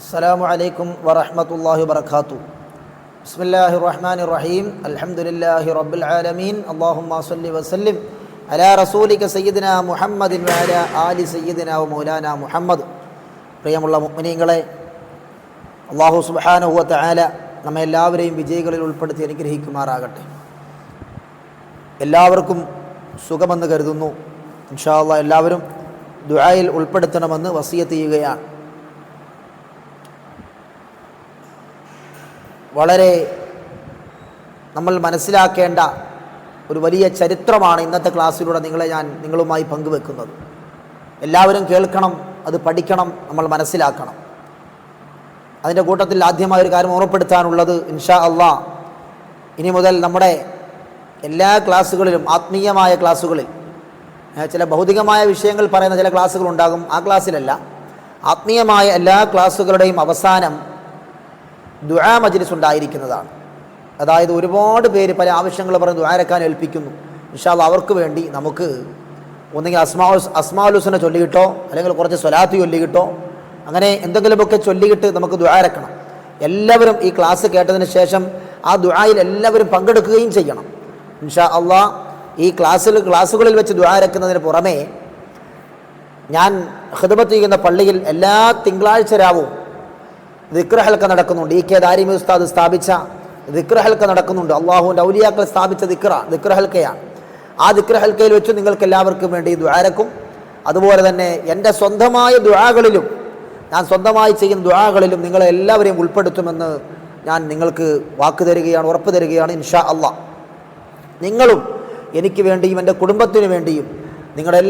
അസ്സാം അലൈക്കും വറഹമത്തല്ലാഹി വർക്കാത്തു ബിസ്മില്ലാഹി റഹ്മാൻ റഹീം അലഹമുല്ലാഹി റബ്ബുൽ ആലമീൻ. അള്ളാഹുമ്മ സല്ലി വസ്ലിം അലാ റസൂലിക സയ്യിദിന മുഹമ്മദിൻ വാല ആലി സയ്യിദിന മൗലാന മുഹമ്മദ്. പ്രിയമുള്ള മുഗ്നീങ്ങളെ അള്ളാഹു സുബാനുഹുവത്ത് ആല നമ്മെ എല്ലാവരെയും വിജയികളിൽ ഉൾപ്പെടുത്തി അനുഗ്രഹിക്കുമാറാകട്ടെ. എല്ലാവർക്കും സുഖമെന്ന് കരുതുന്നു. ഇൻഷാല്ല എല്ലാവരും ദുആയിൽ ഉൾപ്പെടുത്തണമെന്ന് വസിയത്ത് ചെയ്യുകയാണ്. വളരെ നമ്മൾ മനസ്സിലാക്കേണ്ട ഒരു വലിയ ചരിത്രമാണ് ഇന്നത്തെ ക്ലാസ്സിലൂടെ നിങ്ങളെ ഞാൻ നിങ്ങളുമായി പങ്കുവെക്കുന്നത്. എല്ലാവരും കേൾക്കണം അത് പഠിക്കണം നമ്മൾ മനസ്സിലാക്കണം. അതിന്റെ കൂട്ടത്തിൽ ആദ്യമായ ഒരു കാര്യം ഓർമ്മപ്പെടുത്താനുള്ളത് ഇൻഷാ അള്ളാ ഇനി മുതൽ നമ്മുടെ എല്ലാ ക്ലാസ്സുകളിലും ആത്മീയമായ ക്ലാസ്സുകളിൽ ചില ഭൗതികമായ വിഷയങ്ങൾ പറയുന്ന ചില ക്ലാസ്സുകളുണ്ടാകും ആ ക്ലാസ്സിലല്ല ആത്മീയമായ എല്ലാ ക്ലാസ്സുകളുടെയും അവസാനം ദുആ മജ്ലിസ് ഉണ്ടായിരിക്കുന്നതാണ്. അതായത് ഒരുപാട് പേര് പല ആവശ്യങ്ങൾ പറഞ്ഞ് ദുആരക്കാൻ ഏൽപ്പിക്കുന്നു. ഇൻഷാല്ല അവർക്ക് വേണ്ടി നമുക്ക് ഒന്നുകിൽ അസ്മാ അസ്മാലുസിനെ ചൊല്ലിയിട്ടോ അല്ലെങ്കിൽ കുറച്ച് സ്വലാത്ത് ചൊല്ലിയിട്ടോ അങ്ങനെ എന്തെങ്കിലുമൊക്കെ ചൊല്ലിയിട്ട് നമുക്ക് ദുആരക്കണം എല്ലാവരും ഈ ക്ലാസ് കേട്ടതിന് ശേഷം ആ ദുആയിൽ എല്ലാവരും പങ്കെടുക്കുകയും ചെയ്യണം. ഇൻഷാ അള്ളാ ഈ ക്ലാസ്സിൽ ക്ലാസ്സുകളിൽ വെച്ച് ദുആരക്കുന്നതിന് പുറമേ ഞാൻ ഹൃദമത്ത് ചെയ്യുന്ന പള്ളിയിൽ എല്ലാ തിങ്കളാഴ്ച രാവും ദിക്രഹൽക്ക നടക്കുന്നുണ്ട്. ഇ കെ ദാരിമി ഉസ്താദ് സ്ഥാപിച്ച ദിക്രഹൽക്ക നടക്കുന്നുണ്ട്. അള്ളാഹുവിന്റെ ഔലിയാക്കൾ സ്ഥാപിച്ച ദിക്ര ദിക്രഹൽക്കയാണ് ആ ദിക്രഹൽക്കയിൽ വെച്ച് നിങ്ങൾക്ക് എല്ലാവർക്കും വേണ്ടി ദ്വാരക്കും അതുപോലെ തന്നെ എന്റെ സ്വന്തമായ ദ്വാകളിലും ഞാൻ സ്വന്തമായി ചെയ്യുന്ന ദ്വാകളിലും നിങ്ങളെ എല്ലാവരെയും ഉൾപ്പെടുത്തുമെന്ന് ഞാൻ നിങ്ങൾക്ക് വാക്ക് തരികയാണ് ഉറപ്പ് തരികയാണ് ഇൻഷാ അള്ളാഹ് നിങ്ങളും എനിക്ക് വേണ്ടിയും എന്റെ കുടുംബത്തിന് വേണ്ടിയും നിങ്ങളുടെ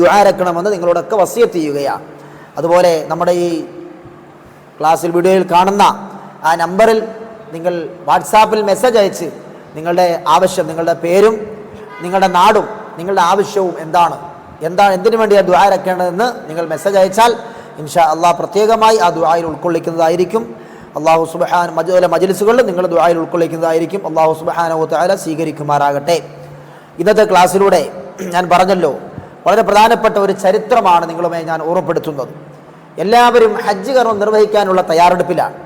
ദ്വാരക്കണമെന്ന് നിങ്ങളോടൊക്കെ വസിയത്ത് ചെയ്യുകയാണ്. അതുപോലെ നമ്മുടെ ഈ ക്ലാസ്സിൽ വീഡിയോയിൽ കാണുന്ന ആ നമ്പറിൽ നിങ്ങൾ വാട്സാപ്പിൽ മെസ്സേജ് അയച്ച് നിങ്ങളുടെ ആവശ്യം നിങ്ങളുടെ പേരും നിങ്ങളുടെ നാടും നിങ്ങളുടെ ആവശ്യവും എന്താണ് എന്താണ് എന്തിനു വേണ്ടിയാണ് ദ്വാരക്കേണ്ടതെന്ന് നിങ്ങൾ മെസ്സേജ് അയച്ചാൽ ഇൻഷാ അള്ളാഹ് പ്രത്യേകമായി ആ ദ്വായിൽ ഉൾക്കൊള്ളിക്കുന്നതായിരിക്കും. അള്ളാഹു സുബഹാൻ മജുല മജലിസുകളിൽ നിങ്ങൾ ദ്വായിൽ ഉൾക്കൊള്ളിക്കുന്നതായിരിക്കും. അള്ളാഹു സുബഹാനോ സ്വീകരിക്കുമാറാകട്ടെ. ഇന്നത്തെ ക്ലാസ്സിലൂടെ ഞാൻ പറഞ്ഞല്ലോ വളരെ പ്രധാനപ്പെട്ട ഒരു ചരിത്രമാണ് നിങ്ങളുമായി ഞാൻ ഓർമ്മപ്പെടുത്തുന്നത്. എല്ലാവരും ഹജ്ജ് കർമ്മം നിർവഹിക്കാനുള്ള തയ്യാറെടുപ്പിലാണ്.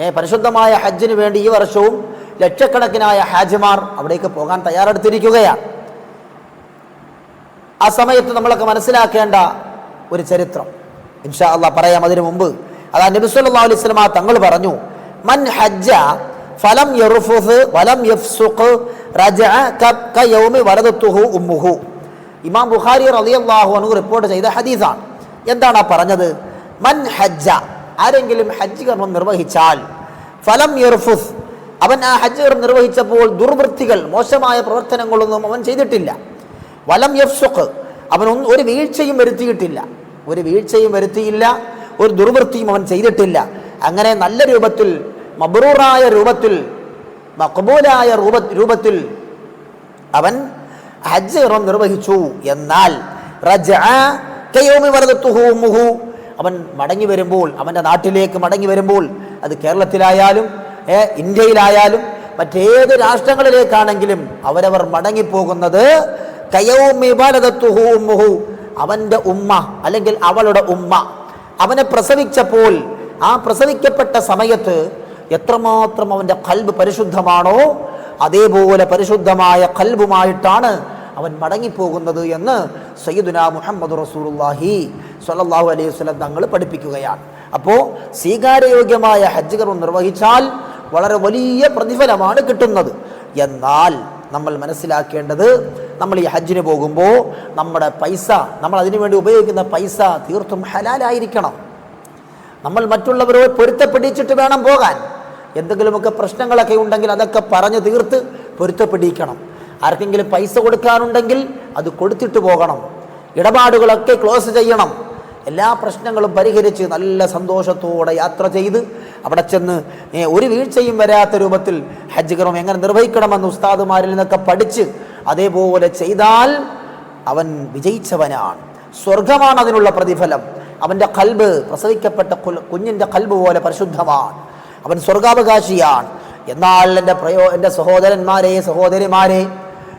ഏ പരിശുദ്ധമായ ഹജ്ജിന് വേണ്ടി ഈ വർഷവും ലക്ഷക്കണക്കിനായ ഹാജിമാർ അവിടേക്ക് പോകാൻ തയ്യാറെടുത്തിരിക്കുകയാണ്. ആ സമയത്ത് നമ്മളൊക്കെ മനസ്സിലാക്കേണ്ട ഒരു ചരിത്രം. ഇൻഷാ അല്ല പറയാം അതിനു മുമ്പ്. അതാ നബി സല്ലല്ലാഹു അലൈഹി സ്വലമ തങ്ങൾ പറഞ്ഞു മൻ ഹജ്ജ ഫലം യറുഫുഹ് വലം യഫ്സുഖ് റജഅ കയൗമി വലദത്തുഹു ഉമ്മുഹു. ഇമാം ബുഖാരി റളിയല്ലാഹു അൻഹു റിപ്പോർട്ട് ചെയ്ത ഹദീസാണ്. എന്താണ് ആ പറഞ്ഞത്? മൻ ഹജ്ജ. ആരെങ്കിലും ഹജ്ജ് കർമ്മം നിർവഹിച്ചാൽ ഫലം യർഫുസ്. അവൻ ആ ഹജ്ജ് കർമ്മം നിർവഹിച്ചപ്പോൾ ദുർവൃത്തികൾ മോശമായ പ്രവർത്തനങ്ങളൊന്നും അവൻ ചെയ്തിട്ടില്ല. വലം യഫ്സുഖ്. അവൻ ഒന്ന് ഒരു വീഴ്ചയും വരുത്തിയിട്ടില്ല. ഒരു വീഴ്ചയും വരുത്തിയില്ല ഒരു ദുർവൃത്തിയും അവൻ ചെയ്തിട്ടില്ല. അങ്ങനെ നല്ല രൂപത്തിൽ മബ്രൂറായ രൂപത്തിൽ മക്ബൂലായ രൂപ രൂപത്തിൽ അവൻ ഹജ്ജ് കർമ്മം നിർവഹിച്ചു. എന്നാൽ റജഅ കയൗമി വലദത്തുഹു മുഹു അവൻ മടങ്ങി വരുമ്പോൾ അവന്റെ നാട്ടിലേക്ക് മടങ്ങി വരുമ്പോൾ അത് കേരളത്തിലായാലും ഇന്ത്യയിലായാലും മറ്റേത് രാഷ്ട്രങ്ങളിലേക്കാണെങ്കിലും അവരവർ മടങ്ങിപ്പോകുന്നത് കയൗമി വലദത്തുഹു മുഹു അവന്റെ ഉമ്മ അല്ലെങ്കിൽ അവളുടെ ഉമ്മ അവനെ പ്രസവിച്ചപ്പോൾ ആ പ്രസവിക്കപ്പെട്ട സമയത്ത് എത്രമാത്രം അവന്റെ കൽബ് പരിശുദ്ധമാണോ അതേപോലെ പരിശുദ്ധമായ കൽബുമായിട്ടാണ് അവൻ മടങ്ങിപ്പോകുന്നത് എന്ന് സയ്യിദുന മുഹമ്മദ് റസൂലുള്ളാഹി സ്വല്ലല്ലാഹു അലൈഹി വസല്ലം തങ്ങൾ പഠിപ്പിക്കുകയാണ്. അപ്പോൾ സ്വീകാരയോഗ്യമായ ഹജ്ജ് കർമ്മം നിർവഹിച്ചാൽ വളരെ വലിയ പ്രതിഫലമാണ് കിട്ടുന്നത്. എന്നാൽ നമ്മൾ മനസ്സിലാക്കേണ്ടത് നമ്മൾ ഈ ഹജ്ജിന് പോകുമ്പോൾ നമ്മുടെ പൈസ നമ്മൾ അതിനു വേണ്ടി ഉപയോഗിക്കുന്ന പൈസ തീർത്തും ഹലാലായിരിക്കണം. നമ്മൾ മറ്റുള്ളവരോട് പൊരുത്തപ്പെടിച്ചിട്ട് വേണം പോകാൻ. എന്തെങ്കിലുമൊക്കെ പ്രശ്നങ്ങളൊക്കെ ഉണ്ടെങ്കിൽ അതൊക്കെ പറഞ്ഞു തീർത്ത് പൊരുത്തപ്പെടിക്കണം. ആർക്കെങ്കിലും പൈസ കൊടുക്കാനുണ്ടെങ്കിൽ അത് കൊടുത്തിട്ട് പോകണം. ഇടപാടുകളൊക്കെ ക്ലോസ് ചെയ്യണം. എല്ലാ പ്രശ്നങ്ങളും പരിഹരിച്ച് നല്ല സന്തോഷത്തോടെ യാത്ര ചെയ്ത് അവിടെ ചെന്ന് ഒരു വീഴ്ചയും വരാത്ത രൂപത്തിൽ ഹജ്ജ് കർമ്മം എങ്ങനെ നിർവഹിക്കണമെന്ന് ഉസ്താദുമാരിൽ നിന്നൊക്കെ പഠിച്ച് അതേപോലെ ചെയ്താൽ അവൻ വിജയിച്ചവനാണ്. സ്വർഗമാണ് അതിനുള്ള പ്രതിഫലം. അവന്റെ കൽബ് പ്രസവിക്കപ്പെട്ട കുഞ്ഞിന്റെ കൽബ് പോലെ പരിശുദ്ധമാണ്. അവൻ സ്വർഗാവകാശിയാണ്. എന്നാൽ എന്റെ പ്രയോ എന്റെ സഹോദരന്മാരെ സഹോദരിമാരെ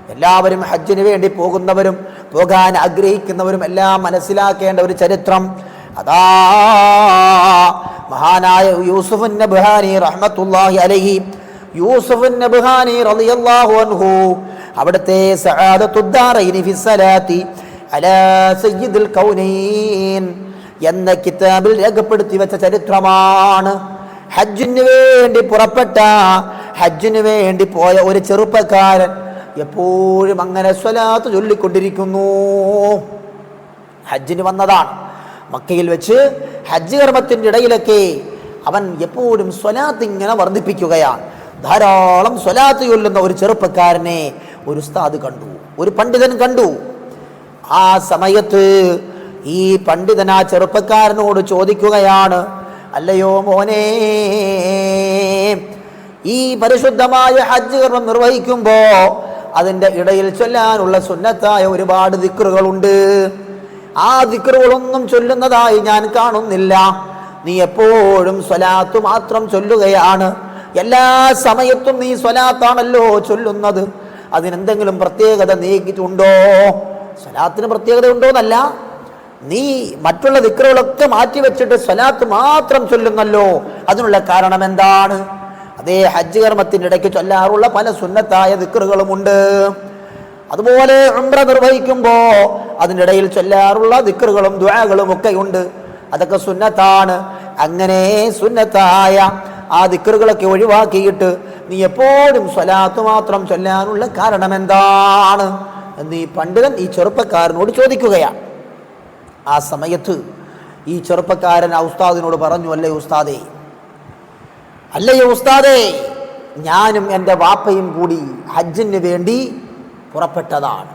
എല്ലാവരും ഹജ്ജിന് വേണ്ടി പോകുന്നവരും പോകാൻ ആഗ്രഹിക്കുന്നവരും എല്ലാം മനസ്സിലാക്കേണ്ട ഒരു ചരിത്രം. അതാ മഹാനായ യൂസുഫ് നബ്ഹാനി റഹ്മത്തുള്ളാഹി അലൈഹി. യൂസുഫ് നബ്ഹാനി റളിയല്ലാഹു അൻഹു. അവിടുത്തെ സആദത്തുദ്ദാറൈനി ഫിസ്സലാത്തി അലാ സയ്യിദുൽ കൗനൈൻ എന്ന കിതാബിൽ രേഖപ്പെടുത്തി വെച്ച ചരിത്രമാണ്. ഹജ്ജിന് വേണ്ടി പുറപ്പെട്ട ഹജ്ജിന് വേണ്ടി പോയ ഒരു ചെറുപ്പക്കാരൻ എപ്പോഴും അങ്ങനെ സ്വലാത്ത് ചൊല്ലിക്കൊണ്ടിരിക്കുന്നു. ഹജ്ജിന് വന്നതാണ്. മക്കയിൽ വെച്ച് ഹജ്ജ് കർമ്മത്തിന്റെ ഇടയിലൊക്കെ അവൻ എപ്പോഴും സ്വലാത്ത് ഇങ്ങനെ വർദ്ധിപ്പിക്കുകയാണ്. ധാരാളം സ്വലാത്ത് ചൊല്ലുന്ന ഒരു ചെറുപ്പക്കാരനെ ഒരു ഉസ്താദ് കണ്ടു. ഒരു പണ്ഡിതൻ കണ്ടു. ആ സമയത്ത് ഈ പണ്ഡിതൻ ആ ചെറുപ്പക്കാരനോട് ചോദിക്കുകയാണ് അല്ലയോ മോനെ ഈ പരിശുദ്ധമായ ഹജ്ജ് കർമ്മം നിർവഹിക്കുമ്പോ അതിന്റെ ഇടയിൽ ചൊല്ലാനുള്ള സുന്നത്തായ ഒരുപാട് ദിക്റുകളുണ്ട്. ആ ദിക്റുകളൊന്നും ചൊല്ലുന്നതായി ഞാൻ കാണുന്നില്ല. നീ എപ്പോഴും സ്വലാത്ത് മാത്രം ചൊല്ലുകയാണ്. എല്ലാ സമയത്തും നീ സ്വലാത്താണല്ലോ ചൊല്ലുന്നത്. അതിനെന്തെങ്കിലും പ്രത്യേകത നീക്കിയിട്ടുണ്ടോ? സ്വലാത്തിന് പ്രത്യേകത ഉണ്ടോ എന്നല്ല നീ മറ്റുള്ള ദിക്റുകളൊക്കെ മാറ്റിവെച്ചിട്ട് സ്വലാത്ത് മാത്രം ചൊല്ലുന്നല്ലോ. അതിനുള്ള കാരണം എന്താണ്? അതേ ഹജ്ജ് കർമ്മത്തിന്റെ ഇടയ്ക്ക് ചൊല്ലാറുള്ള പല സുന്നത്തായ ദിക്കറുകളുമുണ്ട് അതുപോലെ ഉംറ നിർവഹിക്കുമ്പോൾ അതിന്റെ ഇടയിൽ ചൊല്ലാറുള്ള ദിക്കറുകളും ദ്വാകളും ഒക്കെ ഉണ്ട്. അതൊക്കെ സുന്നത്താണ്. അങ്ങനെ സുന്നത്തായ ആ ദിക്കറുകളൊക്കെ ഒഴിവാക്കിയിട്ട് നീ എപ്പോഴും സ്വലാത്ത് മാത്രം ചൊല്ലാനുള്ള കാരണം എന്താണ്? എന്ന് ഈ പണ്ഡിതൻ ഈ ചെറുപ്പക്കാരനോട് ചോദിക്കുകയാണ്. ആ സമയത്ത് ഈ ചെറുപ്പക്കാരൻ ആ ഉസ്താദിനോട് പറഞ്ഞു അല്ലേ ഉസ്താദേ അല്ലയോ ഉസ്താദേ? ഞാനും എന്റെ വാപ്പയും കൂടി ഹജ്ജിന് വേണ്ടി പുറപ്പെട്ടതാണ്.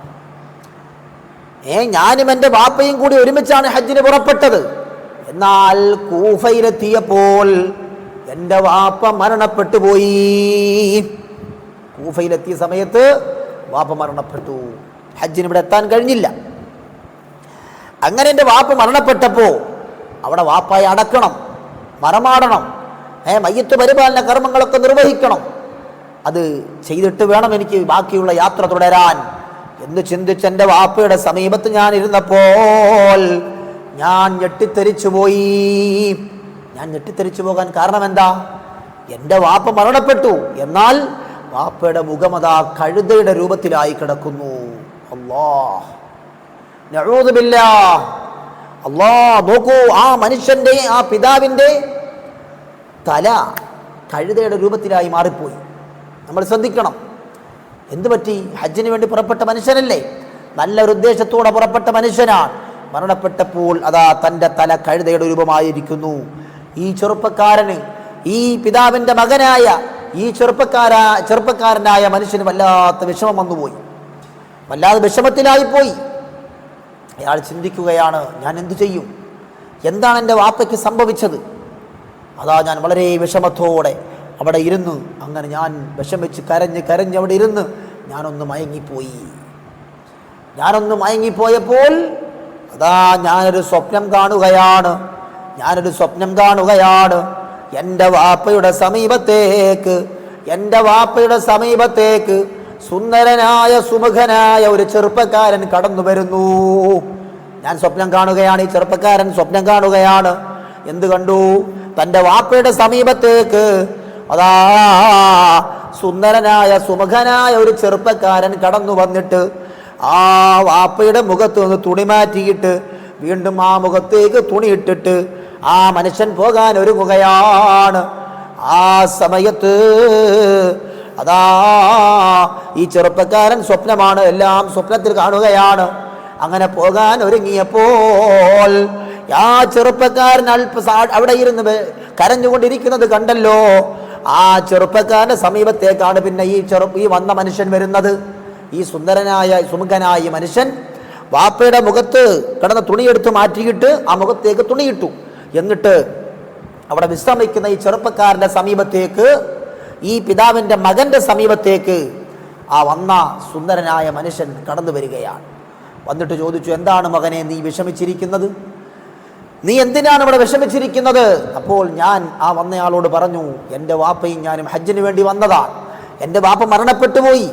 ഏ ഞാനും എന്റെ വാപ്പയും കൂടി ഒരുമിച്ചാണ് ഹജ്ജിന് പുറപ്പെട്ടത്. എന്നാൽ കൂഫയിലെത്തിയപ്പോൾ എന്റെ വാപ്പ മരണപ്പെട്ടു പോയി. കൂഫയിലെത്തിയ സമയത്ത് വാപ്പ മരണപ്പെട്ടു. ഹജ്ജിന് ഇവിടെ എത്താൻ കഴിഞ്ഞില്ല. അങ്ങനെ എന്റെ വാപ്പ മരണപ്പെട്ടപ്പോൾ അവിടെ വാപ്പായി അടക്കണം മറമാടണം. ഏ മയ്യത്ത് പരിപാലന കർമ്മങ്ങളൊക്കെ നിർവഹിക്കണം. അത് ചെയ്തിട്ട് വേണം എനിക്ക് ബാക്കിയുള്ള യാത്ര തുടരാൻ. എന്ന് ചിന്തിച്ച് എന്റെ വാപ്പയുടെ സമീപത്ത് ഞാൻ ഇരുന്നപ്പോൾ ഞാൻ ഞെട്ടിത്തെറിച്ചു പോയി. ഞാൻ ഞെട്ടിത്തെറിച്ചു പോകാൻ കാരണം എന്താ? എന്റെ വാപ്പ മരണപ്പെട്ടു. എന്നാൽ വാപ്പയുടെ മുഖമതാ കഴുതയുടെ രൂപത്തിലായി കിടക്കുന്നു. അള്ളാഹ് അള്ളാഹ് നോക്കൂ ആ മനുഷ്യന്റെ ആ പിതാവിന്റെ തല കഴുതയുടെ രൂപത്തിലായി മാറിപ്പോയി. നമ്മൾ ശ്രദ്ധിക്കണം. എന്തു പറ്റി? ഹജ്ജിന് വേണ്ടി പുറപ്പെട്ട മനുഷ്യനല്ലേ? നല്ലൊരു ഉദ്ദേശത്തോടെ പുറപ്പെട്ട മനുഷ്യനാണ്. മരണപ്പെട്ടപ്പോൾ അതാ തന്റെ തല കഴുതയുടെ രൂപമായിരിക്കുന്നു. ഈ ചെറുപ്പക്കാരന് ഈ പിതാവിന്റെ മകനായ ഈ ചെറുപ്പക്കാരാ ചെറുപ്പക്കാരനായ മനുഷ്യന് വല്ലാത്ത വിഷമം വന്നുപോയി. വല്ലാതെ വിഷമത്തിലായിപ്പോയി. അയാൾ ചിന്തിക്കുകയാണ് ഞാൻ എന്തു ചെയ്യും? എന്താണ് എന്റെ വാപ്പയ്ക്ക് സംഭവിച്ചത്? അതാ ഞാൻ വളരെ വിഷമത്തോടെ അവിടെ ഇരുന്നു. അങ്ങനെ ഞാൻ വിഷമിച്ച് കരഞ്ഞ് കരഞ്ഞ് അവിടെ ഇരുന്ന് ഞാനൊന്ന് മയങ്ങിപ്പോയി. ഞാനൊന്ന് മയങ്ങിപ്പോയപ്പോൾ അതാ ഞാനൊരു സ്വപ്നം കാണുകയാണ്. ഞാനൊരു സ്വപ്നം കാണുകയാണ്. എന്റെ വാപ്പയുടെ സമീപത്തേക്ക് എന്റെ വാപ്പയുടെ സമീപത്തേക്ക് സുന്ദരനായ സുമുഖനായ ഒരു ചെറുപ്പക്കാരൻ കടന്നു വരുന്നു ഞാൻ സ്വപ്നം കാണുകയാണ്. ഈ ചെറുപ്പക്കാരൻ സ്വപ്നം കാണുകയാണ്. എന്ത് കണ്ടു? തന്റെ വാപ്പയുടെ സമീപത്തേക്ക്. അതാ സുന്ദരനായ സുമുഖനായ ഒരു ചെറുപ്പക്കാരൻ കടന്നു വന്നിട്ട് ആ വാപ്പയുടെ മുഖത്ത് നിന്ന് തുണി മാറ്റിയിട്ട് വീണ്ടും ആ മുഖത്തേക്ക് തുണിയിട്ടിട്ട് ആ മനുഷ്യൻ പോകാൻ ഒരുങ്ങുകയാണ്. ആ സമയത്ത് അതാ ഈ ചെറുപ്പക്കാരൻ സ്വപ്നമാണ് എല്ലാം സ്വപ്നത്തിൽ കാണുകയാണ്. അങ്ങനെ പോകാൻ ഒരുങ്ങിയപ്പോൾ ആ ചെറുപ്പക്കാരൻ അല്പ അവിടെ ഇരുന്ന് കരഞ്ഞുകൊണ്ടിരിക്കുന്നത് കണ്ടല്ലോ. ആ ചെറുപ്പക്കാരന്റെ സമീപത്തേക്കാണ് പിന്നെ ഈ ചെറു ഈ വന്ന മനുഷ്യൻ വരുന്നത്. ഈ സുന്ദരനായ സുമുഖനായ ഈ മനുഷ്യൻ വാപ്പയുടെ മുഖത്ത് കിടന്ന തുണിയെടുത്ത് മാറ്റിയിട്ട് ആ മുഖത്തേക്ക് തുണിയിട്ടു. എന്നിട്ട് അവിടെ വിശ്രമിക്കുന്ന ഈ ചെറുപ്പക്കാരന്റെ സമീപത്തേക്ക് ഈ പിതാവിന്റെ മകന്റെ സമീപത്തേക്ക് ആ വന്ന സുന്ദരനായ മനുഷ്യൻ കടന്നു വരികയാണ്. വന്നിട്ട് ചോദിച്ചു എന്താണ് മകനെ നീ വിഷമിച്ചിരിക്കുന്നത്? നീ എന്തിനാണ് ഇവിടെ വിഷമിച്ചിരിക്കുന്നത്? അപ്പോൾ ഞാൻ ആ വന്നയാളോട് പറഞ്ഞു എന്റെ വാപ്പയും ഞാനും ഹജ്ജിന് വേണ്ടി വന്നതാണ് എന്റെ വാപ്പ മരണപ്പെട്ടു പോയി.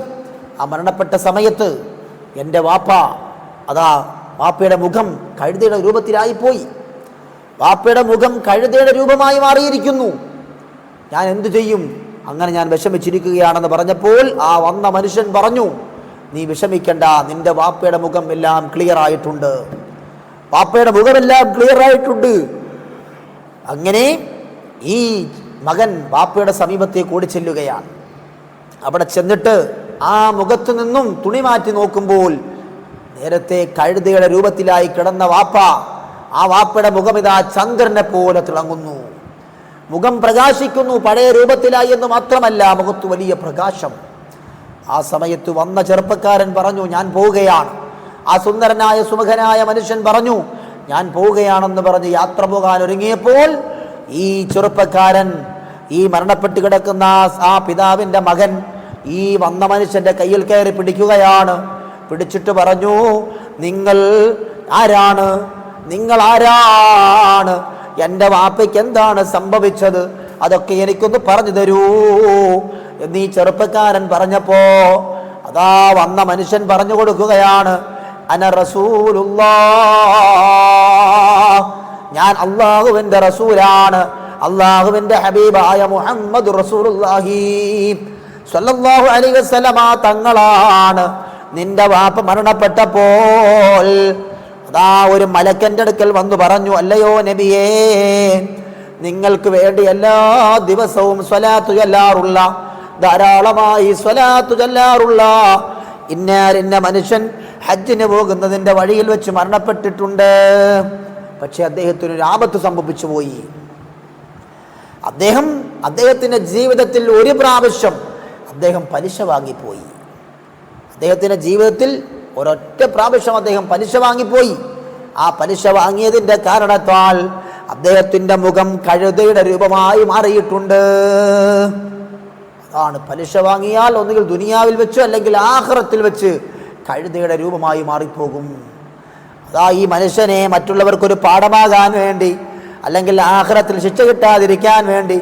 ആ മരണപ്പെട്ട സമയത്ത് എന്റെ വാപ്പ അതാ വാപ്പയുടെ മുഖം കഴുതയുടെ രൂപത്തിലായിപ്പോയി. വാപ്പയുടെ മുഖം കഴുതയുടെ രൂപമായി മാറിയിരിക്കുന്നു. ഞാൻ എന്തു ചെയ്യും? അങ്ങനെ ഞാൻ വിഷമിച്ചിരിക്കുകയാണെന്ന് പറഞ്ഞപ്പോൾ ആ വന്ന മനുഷ്യൻ പറഞ്ഞു നീ വിഷമിക്കണ്ട നിന്റെ വാപ്പയുടെ മുഖം എല്ലാം ക്ലിയർ ആയിട്ടുണ്ട്. വാപ്പയുടെ മുഖമെല്ലാം ക്ലിയർ ആയിട്ടുണ്ട്. അങ്ങനെ ഈ മകൻ പാപ്പയുടെ സമീപത്തേക്ക് ഓടി ചെല്ലുകയാണ്. അവിടെ ചെന്നിട്ട് ആ മുഖത്തു നിന്നും തുണി മാറ്റി നോക്കുമ്പോൾ നേരത്തെ കഴുതയുടെ രൂപത്തിലായി കിടന്ന വാപ്പ ആ വാപ്പയുടെ മുഖമിതാ ചന്ദ്രനെ പോലെ തിളങ്ങുന്നു. മുഖം പ്രകാശിക്കുന്നു പഴയ രൂപത്തിലായി എന്ന് മാത്രമല്ല മുഖത്ത് വലിയ പ്രകാശം. ആ സമയത്ത് വന്ന ചെറുപ്പക്കാരൻ പറഞ്ഞു ഞാൻ പോവുകയാണ്. ആ സുന്ദരനായ സുമുഖനായ മനുഷ്യൻ പറഞ്ഞു ഞാൻ പോവുകയാണെന്ന് പറഞ്ഞ് യാത്ര പോകാൻ ഒരുങ്ങിയപ്പോൾ ഈ ചെറുപ്പക്കാരൻ ഈ മരണപ്പെട്ട് കിടക്കുന്ന ആ- പിതാവിന്റെ മകൻ ഈ വന്ന മനുഷ്യന്റെ കയ്യിൽ കയറി പിടിക്കുകയാണ്. പിടിച്ചിട്ട് പറഞ്ഞു നിങ്ങൾ ആരാണ്? നിങ്ങൾ ആരാണ്? എന്റെ വാപ്പയ്ക്ക് എന്താണ് സംഭവിച്ചത്? അതൊക്കെ എനിക്കൊന്ന് പറഞ്ഞു തരൂ. എന്നീ ചെറുപ്പക്കാരൻ പറഞ്ഞപ്പോ അതാ വന്ന മനുഷ്യൻ പറഞ്ഞു കൊടുക്കുകയാണ് അന ഞാൻ അള്ളാഹുവിന്റെ റസൂലാണ്. അള്ളാഹുവിന്റെ ഹബീബായ മുഹമ്മദ് സ്വല്ലല്ലാഹു അലൈഹി വസല്ലമ തങ്ങളാണ്. നിന്റെ വാപ്പ മരണപ്പെട്ടപ്പോൾ അതാ ഒരു മലക്കന്റെ അടുക്കൽ വന്നു പറഞ്ഞു അല്ലയോ നബിയേ നിങ്ങൾക്ക് വേണ്ടി എല്ലാ ദിവസവും സ്വലാത്തു ചൊല്ലാറുള്ള ധാരാളമായി സ്വലാത്തു ചൊല്ലാറുള്ള ഇന്നാരിന്ന മനുഷ്യൻ ഹജ്ജിന് പോകുന്നതിന്റെ വഴിയിൽ വെച്ച് മരണപ്പെട്ടിട്ടുണ്ട്. പക്ഷെ അദ്ദേഹത്തിന് ഒരു ആപത്ത് സംഭവിച്ചു പോയി. അദ്ദേഹം അദ്ദേഹത്തിന്റെ ജീവിതത്തിൽ ഒരു പ്രാവശ്യം അദ്ദേഹം പലിശ വാങ്ങിപ്പോയി. അദ്ദേഹത്തിന്റെ ജീവിതത്തിൽ ഒരൊറ്റ പ്രാവശ്യം അദ്ദേഹം പലിശ വാങ്ങിപ്പോയി. ആ പലിശ വാങ്ങിയതിന്റെ കാരണത്താൽ അദ്ദേഹത്തിന്റെ മുഖം കഴുതയുടെ രൂപമായി മാറിയിട്ടുണ്ട്. അതാണ് പലിശ വാങ്ങിയാൽ ഒന്നുകിൽ ദുനിയാവിൽ വെച്ച് അല്ലെങ്കിൽ ആഹ്റത്തിൽ വെച്ച് കഴുതയുടെ രൂപമായി മാറിപ്പോകും. അതാ ഈ മനുഷ്യനെ മറ്റുള്ളവർക്കൊരു പാഠമാകാൻ വേണ്ടി അല്ലെങ്കിൽ ആഹ്റത്തിൽ ശിക്ഷ കിട്ടാതിരിക്കാൻ വേണ്ടി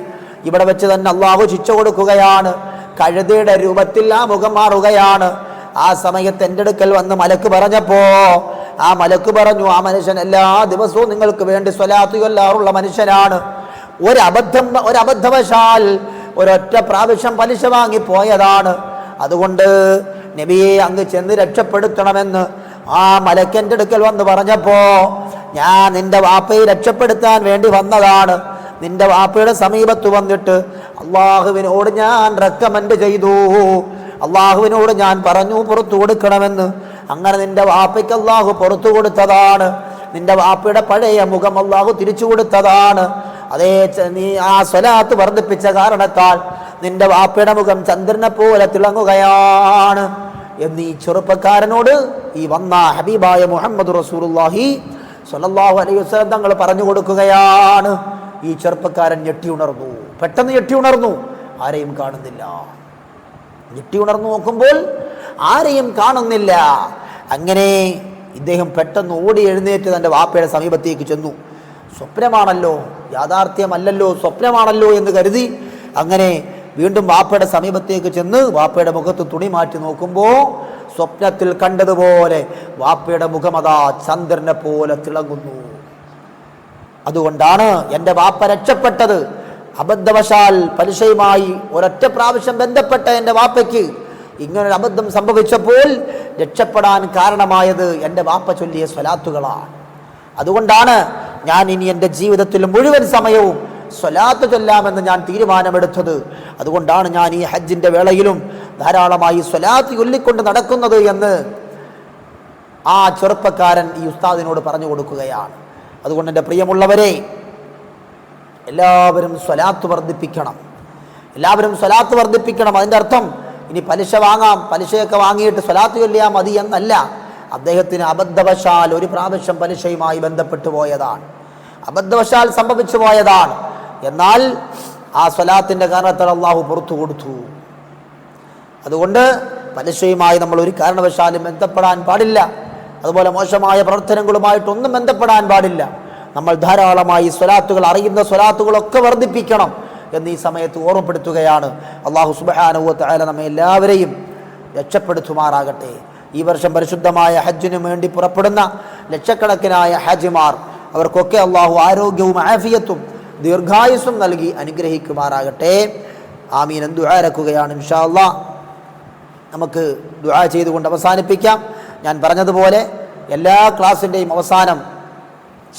ഇവിടെ വെച്ച് തന്നെ അള്ളാഹു ശിക്ഷ കൊടുക്കുകയാണ്. കഴുതയുടെ രൂപത്തിൽ ആ മുഖം മാറുകയാണ്. ആ സമയത്ത് എന്റെ അടുക്കൽ വന്ന് മലക്ക് പറഞ്ഞപ്പോ ആ മലക്ക് പറഞ്ഞു ആ മനുഷ്യൻ എല്ലാ ദിവസവും നിങ്ങൾക്ക് വേണ്ടി സ്വലാത്തു കൊല്ലാറുള്ള മനുഷ്യനാണ്. ഒരബദ്ധം ഒരബദ്ധവശാൽ ഒരൊറ്റ പ്രാവശ്യം പലിശ വാങ്ങി പോയതാണ്. അതുകൊണ്ട് നബിയെ അങ്ങ് ചെന്ന് രക്ഷപ്പെടുത്തണമെന്ന് ആ മലക്കന്റെ അടുക്കൽ വന്ന് പറഞ്ഞപ്പോ ഞാൻ നിന്റെ വാപ്പയെ രക്ഷപ്പെടുത്താൻ വേണ്ടി വന്നതാണ്. നിന്റെ വാപ്പയുടെ സമീപത്ത് വന്നിട്ട് അള്ളാഹുവിനോട് ഞാൻ റെക്കമെൻഡ് ചെയ്തു. അള്ളാഹുവിനോട് ഞാൻ പറഞ്ഞു പുറത്തു കൊടുക്കണമെന്ന്. അങ്ങനെ നിന്റെ വാപ്പയ്ക്ക് അള്ളാഹു പുറത്തു കൊടുത്തതാണ്. നിന്റെ വാപ്പയുടെ പഴയ മുഖം അള്ളാഹു തിരിച്ചു കൊടുത്തതാണ്. അതേ നീ ആ സ്വലാത്ത് വർദ്ധിപ്പിച്ച കാരണത്താൽ നിന്റെ വാപ്പയുടെ മുഖം ചന്ദ്രനെ പോലെ തിളങ്ങുകയാണ്. എന്നീ ചെറുപ്പക്കാരനോട് ഈ വന്ന ഹബീബായ മുഹമ്മദ് റസൂലുള്ളാഹി സ്വല്ലല്ലാഹു അലൈഹി വസല്ലം തങ്ങൾ പറഞ്ഞു കൊടുക്കുകയാണ്. ഈ ചെറുപ്പക്കാരൻ ഞെട്ടി ഉണർന്നു. പെട്ടെന്ന് ഞെട്ടി ഉണർന്നു. ആരെയും കാണുന്നില്ല. ഞെട്ടി ഉണർന്നു നോക്കുമ്പോൾ ആരെയും കാണുന്നില്ല. അങ്ങനെ ഇദ്ദേഹം പെട്ടെന്ന് ഓടി എഴുന്നേറ്റ് തന്റെ വാപ്പയുടെ സമീപത്തേക്ക് ചെന്നു. സ്വപ്നമാണല്ലോ യാഥാർത്ഥ്യമല്ലല്ലോ സ്വപ്നമാണല്ലോ എന്ന് കരുതി അങ്ങനെ വീണ്ടും വാപ്പയുടെ സമീപത്തേക്ക് ചെന്ന് വാപ്പയുടെ മുഖത്ത് തുണി മാറ്റി നോക്കുമ്പോൾ സ്വപ്നത്തിൽ കണ്ടതുപോലെ വാപ്പയുടെ മുഖമതാ ചന്ദ്രനെ പോലെ തിളങ്ങുന്നു. അതുകൊണ്ടാണ് എന്റെ വാപ്പ രക്ഷപ്പെട്ടത്. അബദ്ധവശാൽ പലിശയുമായി ഒരൊറ്റ പ്രാവശ്യം ബന്ധപ്പെട്ട എന്റെ വാപ്പയ്ക്ക് ഇങ്ങനൊരു അബദ്ധം സംഭവിച്ചപ്പോൾ രക്ഷപ്പെടാൻ കാരണമായത് എന്റെ വാപ്പ ചൊല്ലിയ സ്വലാത്തുകളാണ്. അതുകൊണ്ടാണ് ഞാൻ ഇനി എന്റെ ജീവിതത്തിൽ മുഴുവൻ സമയവും സ്വലാത്ത് ചൊല്ലാമെന്ന് ഞാൻ തീരുമാനമെടുത്തത്. അതുകൊണ്ടാണ് ഞാൻ ഈ ഹജ്ജിന്റെ വേളയിലും ധാരാളമായി സ്വലാത്ത് ചൊല്ലിക്കൊണ്ട് നടക്കുന്നത് എന്ന് ആ ചെറുപ്പക്കാരൻ ഈ ഉസ്താദിനോട് പറഞ്ഞു കൊടുക്കുകയാണ്. അതുകൊണ്ട് എന്റെ പ്രിയമുള്ളവരെ എല്ലാവരും സ്വലാത്ത് വർദ്ധിപ്പിക്കണം. എല്ലാവരും സ്വലാത്ത് വർദ്ധിപ്പിക്കണം. അതിന്റെ അർത്ഥം ഇനി പലിശ വാങ്ങാം പലിശയൊക്കെ വാങ്ങിയിട്ട് സ്വലാത്ത് ചൊല്ലിയാൽ മതി എന്നല്ല. അദ്ദേഹത്തിന് അബദ്ധവശാൽ ഒരു പ്രാവശ്യം പലിശയുമായി ബന്ധപ്പെട്ടു പോയതാണ്. അബദ്ധവശാൽ സംഭവിച്ചു പോയതാണ്. എന്നാൽ ആ സ്വലാത്തിന്റെ കാരണത്താൽ അള്ളാഹു പുറത്തു കൊടുത്തു. അതുകൊണ്ട് പലിശയുമായി നമ്മൾ ഒരു കാരണവശാലും ബന്ധപ്പെടാൻ പാടില്ല. അതുപോലെ മോശമായ പ്രവർത്തനങ്ങളുമായിട്ടൊന്നും ബന്ധപ്പെടാൻ പാടില്ല. നമ്മൾ ധാരാളമായി സ്വലാത്തുകൾ അറിയുന്ന സ്വലാത്തുകളൊക്കെ വർദ്ധിപ്പിക്കണം. എന്ന് ഈ സമയത്ത് ഓർമ്മപ്പെടുത്തുകയാണ്. അള്ളാഹു സുബാനുവത്ത് അയാല നമ്മെ എല്ലാവരെയും രക്ഷപ്പെടുത്തുമാറാകട്ടെ. ഈ വർഷം പരിശുദ്ധമായ ഹജ്ജിനു വേണ്ടി പുറപ്പെടുന്ന ലക്ഷക്കണക്കിനായ ഹജിമാർ അവർക്കൊക്കെ അള്ളാഹു ആരോഗ്യവും ആഫിയത്തും ദീർഘായുസ്സും നൽകി അനുഗ്രഹിക്കുമാറാകട്ടെ. ആമീൻ. ദുആരക്കുകയാണ് ഇൻഷാ അള്ളാ നമുക്ക് ദുആ ചെയ്തുകൊണ്ട് അവസാനിപ്പിക്കാം. ഞാൻ പറഞ്ഞതുപോലെ എല്ലാ ക്ലാസ്സിന്റെയും അവസാനം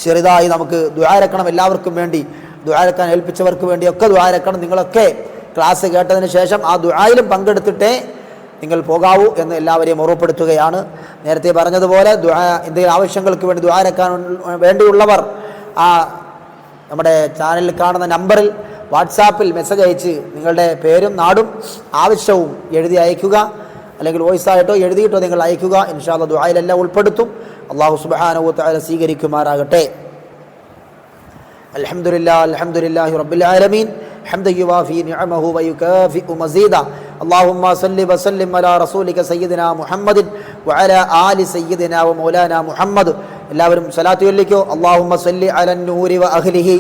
ചെറുതായി നമുക്ക് ദുരാരക്കണം എല്ലാവർക്കും വേണ്ടി. ദ്വാരക്കാൻ ഏൽപ്പിച്ചവർക്ക് വേണ്ടിയൊക്കെ ദുആരക്കണം നിങ്ങളൊക്കെ ക്ലാസ് കേട്ടതിന് ശേഷം ആ ദുആയിലും പങ്കെടുത്തിട്ടേ നിങ്ങൾ പോകാവൂ എന്ന് എല്ലാവരെയും ഓർമ്മപ്പെടുത്തുകയാണ്. നേരത്തെ പറഞ്ഞതുപോലെ ദുആ എന്തെങ്കിലും ആവശ്യങ്ങൾക്ക് വേണ്ടി ദുആരക്കാൻ വേണ്ടിയുള്ളവർ ആ നമ്മുടെ ചാനലിൽ കാണുന്ന നമ്പറിൽ വാട്സാപ്പിൽ മെസ്സേജ് അയച്ച് നിങ്ങളുടെ പേരും നാടും ആവശ്യവും എഴുതി അയക്കുക. അല്ലെങ്കിൽ വോയിസ് ആയിട്ടോ എഴുതിയിട്ടോ നിങ്ങൾ അയക്കുക. ഇൻഷാല്ല ദുആയിലെല്ലാം ഉൾപ്പെടുത്തും. അള്ളാഹു സുബ്ഹാനഹു വതആല സ്വീകരിക്കുമാറാകട്ടെ. الحمد لله الحمد لله رب العالمين حمدا يوافي نعمه ويكافئ مزيدا اللهم صل وسلم على رسولك سيدنا محمد وعلى آل سيدنا ومولانا محمد എല്ലാവരും സലാത്ത് ചൊല്ലിക്കോ അള്ളാഹുമ്മ സല്ലി അലൻ നൂരി വ അഹ്ലിഹി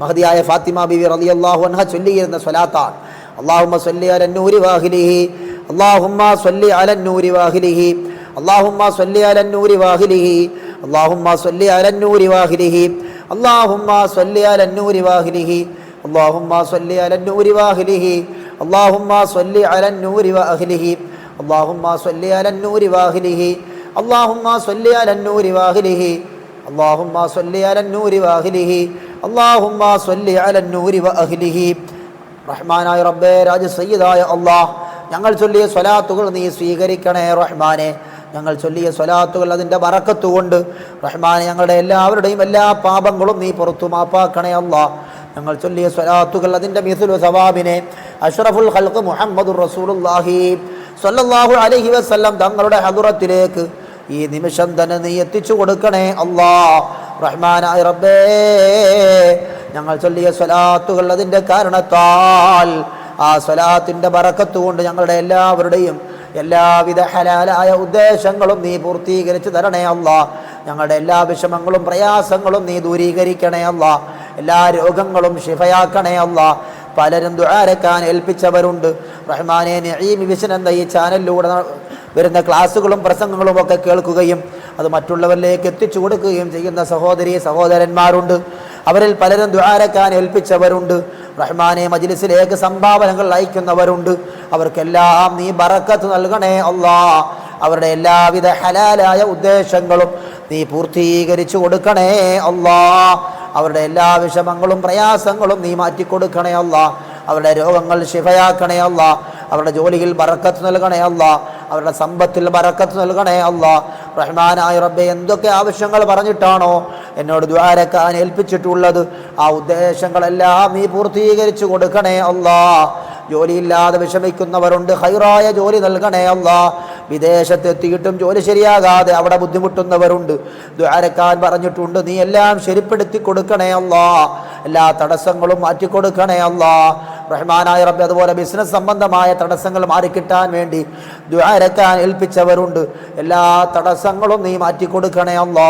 മഹദിയായ ഫാത്തിമ ബിബി റളിയല്ലാഹു അൻഹ ചൊല്ലിയിരുന്ന സ്വലാത്താണ് അള്ളാഹുമ്മ സല്ലി അലൻ നൂരി വ അഹ്ലിഹി അള്ളാഹുമ്മ സല്ലി അലൻ നൂരി വ അഹ്ലിഹി അള്ളാഹുമ്മ സല്ലി അലൻ നൂരി വ അഹ്ലിഹി അള്ളാഹുമ്മ സല്ലി അലൻ നൂരി വ അള്ളാഹുമ്മ സ്വല്ലിയാൽ അന്നൂരി വാഹിലിഹി. അള്ളാഹുമ്മ സ്വല്ലിയാൽ അന്നൂരി വാഹിലിഹി. അള്ളാഹുമ്മ സ്വല്ലി അലന്നൂരി വാഹിലിഹി. അള്ളാഹുമ്മ സ്വല്ലി അലന്നൂരി വാഹിലിഹി. അള്ളാഹുമ്മ സ്വല്ലി അലന്നൂരി വാഹിലിഹി. അള്ളാഹുമ്മ സ്വല്ലി അലന്നൂരി വാഹിലിഹി. അള്ളാഹുമ്മ സ്വല്ലി അലന്നൂരി വഅഹ്ലിഹി റഹ്മാനായ റബ്ബേ രാജ സയ്യിദായ അള്ളാഹ് ഞങ്ങൾ ചൊല്ലിയ സ്വലാത്തുകൾ നീ സ്വീകരിക്കണേ റഹ്മാനെ. ഞങ്ങൾ ചൊല്ലിയ സ്വലാത്തുകൾ അതിന്റെ വറക്കത്തുകൊണ്ട് റഹ്മാൻ ഞങ്ങളുടെ എല്ലാവരുടെയും എല്ലാ പാപങ്ങളും നീ പുറത്തു മാപ്പാക്കണേ അല്ല. ഞങ്ങൾ ചൊല്ലിയ സ്വലാത്തുകൾ അതിന്റെ മിഥുലു സവാബിനെ അഷ്റഫുൽ ഹൽക്ക് മുഹമ്മദുർ റസൂലുല്ലാഹി സ്വല്ലല്ലാഹു അലഹി വസല്ലം തങ്ങളുടെ ഹദുറത്തിലേക്ക് ഈ നിമിഷം തന്നെ നീ എത്തിച്ചു കൊടുക്കണേ അല്ലാ. റഹ്മാനായ റബ്ബേ ഞങ്ങൾ ചൊല്ലിയ സ്വലാത്തുകൾ അതിന്റെ കാരണത്താൽ ആ സ്വലാത്തിന്റെ ബറക്കത്ത് കൊണ്ട് ഞങ്ങളുടെ എല്ലാവരുടെയും എല്ലാവിധ ഹലാലായ ഉദ്ദേശങ്ങളും നീ പൂർത്തീകരിച്ച് തരണേ അല്ല. ഞങ്ങളുടെ എല്ലാ വിഷമങ്ങളും പ്രയാസങ്ങളും നീ ദൂരീകരിക്കണേ അല്ല. എല്ലാ രോഗങ്ങളും ശിഫയാക്കണേ അല്ല. പലരും ദുആരക്കാൻ ഏൽപ്പിച്ചവരുണ്ട്. റഹ്മാനെ ഈ എന്ന ഈ ചാനലിലൂടെ വരുന്ന ക്ലാസ്സുകളും പ്രസംഗങ്ങളും ഒക്കെ കേൾക്കുകയും അത് മറ്റുള്ളവരിലേക്ക് എത്തിച്ചു കൊടുക്കുകയും ചെയ്യുന്ന സഹോദരി സഹോദരന്മാരുണ്ട്. അവരിൽ പലരും ദ്വാരക്കാൻ ഏൽപ്പിച്ചവരുണ്ട്. റഹ്മാനെ മജ്ലിസിലേക്ക് സംഭാവനകൾ അയക്കുന്നവരുണ്ട്. അവർക്കെല്ലാം നീ ബറക്കത്ത് നൽകണേ അല്ലാ. അവരുടെ എല്ലാവിധ ഹലാലായ ഉദ്ദേശങ്ങളും നീ പൂർത്തീകരിച്ചു കൊടുക്കണേ അല്ലാ. അവരുടെ എല്ലാ വിഷമങ്ങളും പ്രയാസങ്ങളും നീ മാറ്റിക്കൊടുക്കണേ അല്ല. അവരുടെ രോഗങ്ങൾ ശിഫയാക്കണേ അല്ല. അവരുടെ ജോലിയിൽ ബറക്കത്ത് നൽകണേ അല്ല. അവരുടെ സമ്പത്തിൽ ബറക്കത്ത് നൽകണേ അല്ല റഹ്മാനായ റബ്ബെ എന്തൊക്കെ ആവശ്യങ്ങൾ പറഞ്ഞിട്ടാണോ എന്നോട് ദ്വാരക്കാൻ ഏൽപ്പിച്ചിട്ടുള്ളത്? ആ ഉദ്ദേശങ്ങളെല്ലാം നീ പൂർത്തീകരിച്ചു കൊടുക്കണേ അല്ലാ ജോലിയില്ലാതെ വിഷമിക്കുന്നവരുണ്ട് ഹൈറായ ജോലി നൽകണേ അല്ല വിദേശത്തെത്തിയിട്ടും ജോലി ശരിയാകാതെ അവിടെ ബുദ്ധിമുട്ടുന്നവരുണ്ട്. ദ്വാരക്കാൻ പറഞ്ഞിട്ടുണ്ട് നീ എല്ലാം ശരിപ്പെടുത്തി കൊടുക്കണേ അല്ല എല്ലാ തടസ്സങ്ങളും മാറ്റിക്കൊടുക്കണേ അല്ല റഹ്മാനായ റബ്ബി അതുപോലെ ബിസിനസ് സംബന്ധമായ തടസ്സങ്ങൾ മാറിക്കിട്ടാൻ വേണ്ടി ദ്വാരക്കാൻ ഏൽപ്പിച്ചവരുണ്ട് എല്ലാ തടസ്സങ്ങളും നീ മാറ്റിക്കൊടുക്കണേ അല്ലാ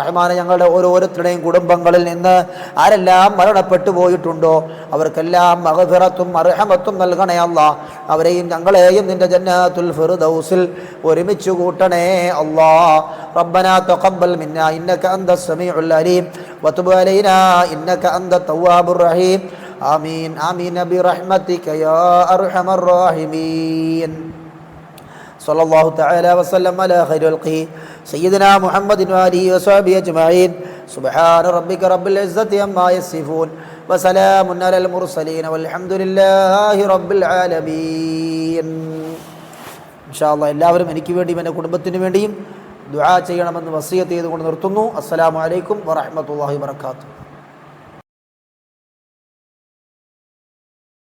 റഹ്മാനെ ഞങ്ങളുടെ ഓരോരുത്തരുടെയും കുടുംബങ്ങളിൽ നിന്ന് ആരെല്ലാം മരണപ്പെട്ടു പോയിട്ടുണ്ടോ അവർക്കെല്ലാം മഹഫിറത്തും അർഹമത്തും നൽകണേ അല്ല അവരെയും ഞങ്ങളെയും നിന്റെ ജന്നാത്തുൽ ഫിർദൗസിൽ ഒരുമിച്ച് കൂട്ടണേ അല്ലാ ربنا تقبل منا إنك أنت السميع العليم وتب علينا إنك أنت التواب الرحيم آمين آمين برحمتك يا أرحم الراحمين صلى الله تعالى وسلم على خير الخلق سيدنا محمد وآله وصحبه أجمعين سبحان ربك رب العزة عما يصفون وسلام على المرسلين والحمد لله رب العالمين ഇൻഷാ അല്ലാ എല്ലാവരും എനിക്ക് വേണ്ടിയും എൻ്റെ കുടുംബത്തിന് വേണ്ടിയും ദുആ ചെയ്യണമെന്ന് വസിയത്ത് ചെയ്തുകൊണ്ട് നിർത്തുന്നു അസ്സലാമു അലൈക്കും വറഹ്മത്തുള്ളാഹി വബറകാതുഹു